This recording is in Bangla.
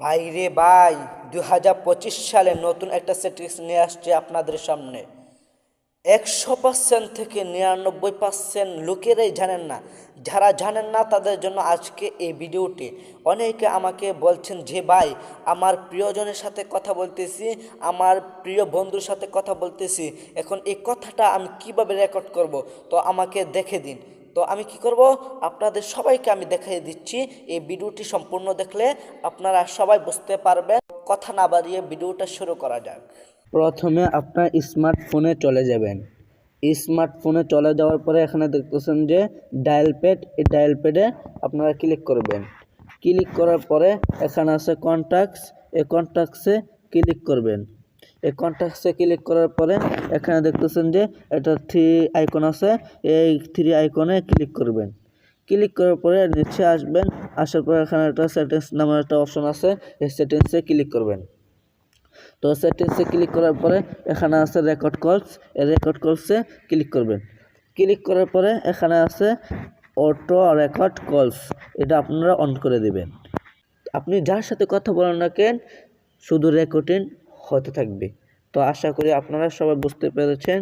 ভাইরে ভাই দু হাজার পঁচিশ সালে নতুন একটা সেটিংস নিয়ে আসছে আপনাদের সামনে। একশো পার্সেন্ট থেকে নিরানব্বই পার্সেন্ট লোকেরাই জানেন না। যারা জানেন না তাদের জন্য আজকে এই ভিডিওটি। অনেকে আমাকে বলছেন যে, ভাই, আমার প্রিয়জনের সাথে কথা বলতেছি, আমার প্রিয় বন্ধুর সাথে কথা বলতেছি। এখন এই কথাটা আমি কীভাবে রেকর্ড করব? তো আমাকে দেখে দিন। তো আমি কি করব? আপনাদের সবাইকে আমি দেখিয়ে দিচ্ছি এই ভিডিওটি সম্পূর্ণ দেখলে আপনারা সবাই বুঝতে পারবেন। কথা না বাড়িয়ে ভিডিওটা শুরু করা যাক। প্রথমে আপনার স্মার্টফোনে চলে যাবেন। স্মার্টফোনে চলে যাওয়ার পরে এখানে দেখতেছেন যে ডায়াল প্যাড এই ডায়াল প্যাডে আপনারা ক্লিক করবেন। ক্লিক করার পরে এখানে আছে কন্ট্যাক্টস এই কন্ট্যাক্টসে ক্লিক করবেন। এই কন্ট্যাক্টসে ক্লিক করার পরে এখানে দেখতেছেন যে এটা থ্রি আইকন আছে, এই থ্রি আইকনে ক্লিক করবেন। ক্লিক করার পরে নিচে আসবেন, আসার পরে এখানে একটা সেটিংস নামের একটা অপশন আছে, এই সেটিংসে ক্লিক করবেন। তো সেটিংসে ক্লিক করার পরে এখানে আছে রেকর্ড কলস এই রেকর্ড কলসে ক্লিক করবেন। ক্লিক করার পরে এখানে আছে অটো রেকর্ড কলস এটা আপনারা অন করে দেবেন। আপনি যার সাথে কথা বলেন না কেন, শুধু রেকর্ডিং হতে থাকবে। তো আশা করি আপনারা সবাই বুঝতে পেরেছেন